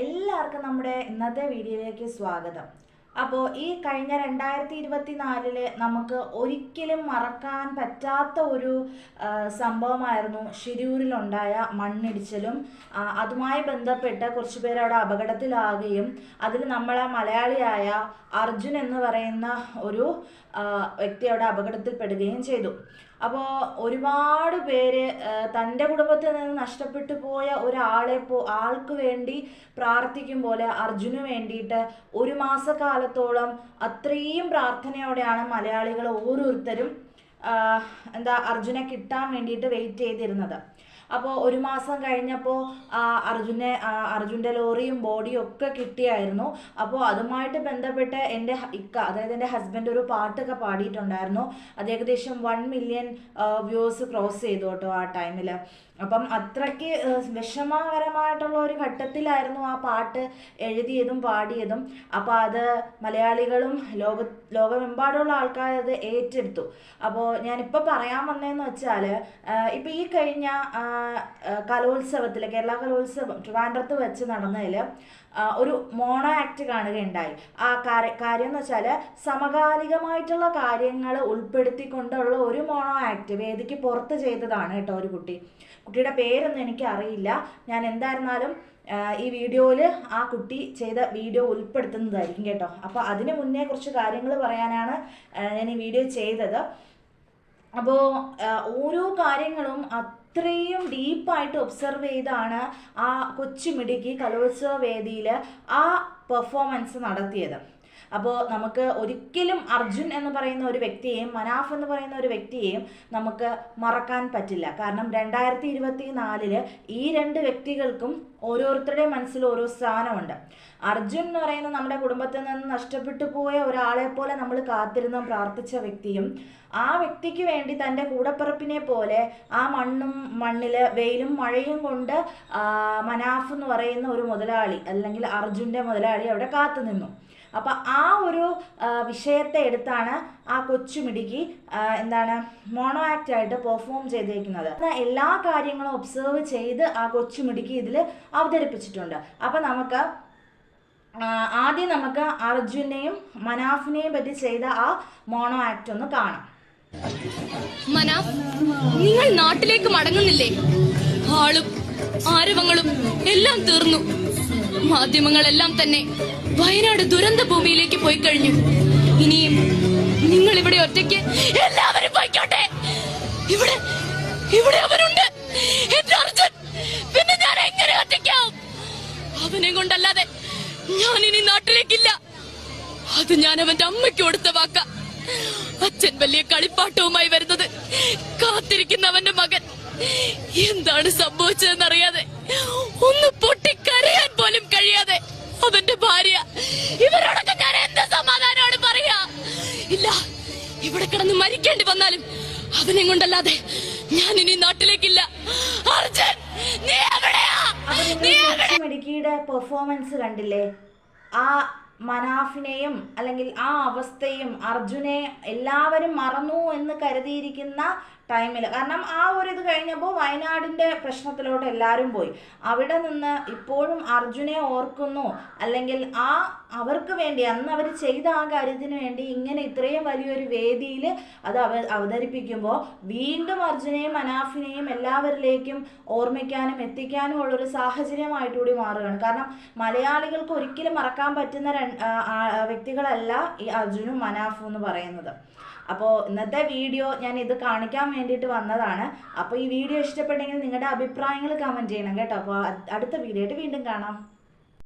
എല്ലാവർക്കും നമ്മുടെ ഇന്നത്തെ വീഡിയോയിലേക്ക് സ്വാഗതം. അപ്പോൾ ഈ കഴിഞ്ഞ രണ്ടായിരത്തി ഇരുപത്തി നാലിൽ നമുക്ക് ഒരിക്കലും മറക്കാൻ പറ്റാത്ത ഒരു സംഭവമായിരുന്നു ഷിരൂരിലുണ്ടായ മണ്ണിടിച്ചിലും അതുമായി ബന്ധപ്പെട്ട് കുറച്ചു പേർ അവിടെ അപകടത്തിലാകുകയും അതിൽ നമ്മളെ മലയാളിയായ അർജുൻ എന്ന് പറയുന്ന ഒരു വ്യക്തി അവിടെ അപകടത്തിൽപ്പെടുകയും ചെയ്തു. അപ്പോൾ ഒരുപാട് പേര് തന്റെ കുടുംബത്തിൽ നിന്ന് നഷ്ടപ്പെട്ടു പോയ ഒരാളെ പോ ആൾക്ക് വേണ്ടി പ്രാർത്ഥിക്കും പോലെ അർജുന് വേണ്ടിയിട്ട് ഒരു മാസക്കാലത്തോളം അത്രയും പ്രാർത്ഥനയോടെയാണ് മലയാളികൾ ഓരോരുത്തരും എന്താ അർജുനെ കിട്ടാൻ വേണ്ടിയിട്ട് വെയിറ്റ് ചെയ്തിരുന്നത്. അപ്പോൾ ഒരു മാസം കഴിഞ്ഞപ്പോൾ അർജുനെ അർജുന്റെ ലോറിയും ബോഡിയും ഒക്കെ കിട്ടിയായിരുന്നു. അപ്പോൾ അതുമായിട്ട് ബന്ധപ്പെട്ട് എന്റെ ഇക്ക അതായത് എന്റെ ഹസ്ബൻഡ് ഒരു പാട്ടൊക്കെ പാടിയിട്ടുണ്ടായിരുന്നു. അത് ഏകദേശം വൺ മില്യൺ വ്യൂസ് ക്രോസ് ചെയ്തു കേട്ടോ ആ ടൈമിൽ അപ്പം അത്രയ്ക്ക് വിഷമകരമായിട്ടുള്ള ഒരു ഘട്ടത്തിലായിരുന്നു ആ പാട്ട് എഴുതിയതും പാടിയതും. അപ്പോൾ അത് മലയാളികളും ലോക ലോകമെമ്പാടുള്ള ആൾക്കാർ അത് ഏറ്റെടുത്തു. അപ്പോൾ ഞാനിപ്പോൾ പറയാൻ വന്നതെന്ന് വെച്ചാൽ ഇപ്പോൾ ഈ കഴിഞ്ഞ കലോത്സവത്തിൽ കേരള കലോത്സവം ട്രിവാൻഡ്രത്ത് വെച്ച് നടന്നതിൽ ഒരു മോണോ ആക്ട് കാണുകയുണ്ടായി. ആ കാര്യം എന്ന് വെച്ചാൽ സമകാലികമായിട്ടുള്ള കാര്യങ്ങൾ ഉൾപ്പെടുത്തിക്കൊണ്ടുള്ള ഒരു മോണോ ആക്ട് വേദിക്ക് പുറത്ത് ചെയ്തതാണ് കേട്ടോ ഒരു കുട്ടി. കുട്ടിയുടെ പേരൊന്നും എനിക്ക് അറിയില്ല ഞാൻ എന്തായിരുന്നാലും ഈ വീഡിയോയിൽ ആ കുട്ടി ചെയ്ത വീഡിയോ ഉൾപ്പെടുത്തുന്നതായിരിക്കും കേട്ടോ. അപ്പോൾ അതിന് മുന്നേ കുറച്ച് കാര്യങ്ങൾ പറയാനാണ് ഞാൻ ഈ വീഡിയോ ചെയ്തത്. അപ്പോൾ ഓരോ കാര്യങ്ങളും അത്രയും ഡീപ്പായിട്ട് ഒബ്സർവ് ചെയ്താണ് ആ കൊച്ചുമിടുക്കി കലോത്സവ വേദിയിൽ ആ പെർഫോമൻസ് നടത്തിയത്. അപ്പോൾ നമുക്ക് ഒരിക്കലും അർജുൻ എന്ന് പറയുന്ന ഒരു വ്യക്തിയെയും മനാഫ് എന്ന് പറയുന്ന ഒരു വ്യക്തിയെയും നമുക്ക് മറക്കാൻ പറ്റില്ല. കാരണം രണ്ടായിരത്തി ഇരുപത്തി നാലിൽ ഈ രണ്ട് വ്യക്തികൾക്കും ഓരോരുത്തരുടെയും മനസ്സിൽ ഓരോ സ്ഥാനമുണ്ട്. അർജുൻ എന്ന് പറയുന്ന നമ്മുടെ കുടുംബത്തിൽ നിന്ന് നഷ്ടപ്പെട്ടു പോയ ഒരാളെ പോലെ നമ്മൾ കാത്തിരുന്ന പ്രാർത്ഥിച്ച വ്യക്തിയും ആ വ്യക്തിക്ക് വേണ്ടി തന്റെ കൂടപ്പിറപ്പിനെ പോലെ ആ മണ്ണും മണ്ണിൽ വെയിലും മഴയും കൊണ്ട് മനാഫ് എന്ന് പറയുന്ന ഒരു മുതലാളി അല്ലെങ്കിൽ അർജുന്റെ മുതലാളി അവിടെ കാത്തു നിന്നു അപ്പം ആ ഒരു വിഷയത്തെ എടുത്താണ് ആ കൊച്ചുമിടുക്കി എന്താണ് മോണോ ആക്റ്റ് ആയിട്ട് പെർഫോം ചെയ്തേക്കുന്നത്. എല്ലാ കാര്യങ്ങളും ഒബ്സേർവ് ചെയ്ത് ആ കൊച്ചുമിടുക്കി ഇതിൽ അവതരിപ്പിച്ചിട്ടുണ്ട്. അപ്പം നമുക്ക് ആദ്യം നമുക്ക് അർജുനെയും മനാഫിനെയും പറ്റി ചെയ്ത ആ മോണോ ആക്ട് ഒന്ന് കാണാം. മനാഫ് നിങ്ങൾ നാട്ടിലേക്ക് മടങ്ങുന്നില്ലേ? ആളും ആരവങ്ങളും എല്ലാം തീർന്നു. മാധ്യമങ്ങളെല്ലാം തന്നെ വയനാട് ദുരന്ത ഭൂമിയിലേക്ക് പോയി കഴിഞ്ഞു. ഇനിയും നിങ്ങൾ ഇവിടെ ഒറ്റയ്ക്ക് എല്ലാവരും പോയിക്കോട്ടെ. ഇവിടെ ഇവിടെ അവരുണ്ട്. പിന്നെ ഞാൻ എങ്ങനെ ഒറ്റയ്ക്കാവും? അവനെ കൊണ്ടല്ലാതെ ഞാൻ ഇനി നാട്ടിലേക്കില്ല. അത് ഞാൻ അവന്റെ അമ്മയ്ക്ക് കൊടുത്ത വാക്ക. അച്ഛൻ വലിയ കളിപ്പാട്ടവുമായി വരുന്നത് കാത്തിരിക്കുന്ന അവന്റെ മകൻ. എന്താണ് സംഭവിച്ചതെന്നറിയാതെ ഒന്ന് അവന്റെ ഭാര്യ. ഇവരോടൊക്കെ ഞാൻ എന്ത് സമാധാനമാണ് പറയാ? ഇല്ല ഇവിടെ കിടന്ന് മരിക്കേണ്ടി വന്നാലും അവനെ കൊണ്ടല്ലാതെ ഞാൻ ഇനി നാട്ടിലേക്കില്ല. അർജുൻ നീ എവിടെയാ? നീ എവിടെ? പെർഫോമൻസ് കണ്ടില്ലേ? ആ മനാഫിനെയും അല്ലെങ്കിൽ ആ അവസ്ഥയും അർജുനെ എല്ലാവരും മറന്നു എന്ന് കരുതിയിരിക്കുന്ന ടൈമിൽ കാരണം ആ ഒരു ഇത് കഴിഞ്ഞപ്പോൾ വയനാടിന്റെ പ്രശ്നത്തിലോട്ട് എല്ലാവരും പോയി. അവിടെ നിന്ന് ഇപ്പോഴും അർജുനെ ഓർക്കുന്നു. അല്ലെങ്കിൽ ആ അവർക്ക് വേണ്ടി അന്ന് അവർ ചെയ്ത ആ കാര്യത്തിന് വേണ്ടി ഇങ്ങനെ ഇത്രയും വലിയൊരു വേദിയിൽ അത് അവ അവതരിപ്പിക്കുമ്പോൾ വീണ്ടും അർജുനെയും മനാഫിനെയും എല്ലാവരിലേക്കും ഓർമ്മിക്കാനും എത്തിക്കാനും ഉള്ളൊരു സാഹചര്യമായിട്ടുകൂടി മാറുകയാണ്. കാരണം മലയാളികൾക്ക് ഒരിക്കലും മറക്കാൻ പറ്റുന്ന വ്യക്തികളല്ല ഈ അർജുനും മനാഫും എന്ന് പറയുന്നത്. അപ്പോൾ ഇന്നത്തെ വീഡിയോ ഞാൻ ഇത് കാണിക്കാൻ വേണ്ടിയിട്ട് വന്നതാണ്. അപ്പോൾ ഈ വീഡിയോ ഇഷ്ടപ്പെട്ടെങ്കിൽ നിങ്ങളുടെ അഭിപ്രായങ്ങൾ കമന്റ് ചെയ്യണം കേട്ടോ. അപ്പോൾ അടുത്ത വീഡിയോ ആയിട്ട് വീണ്ടും കാണാം.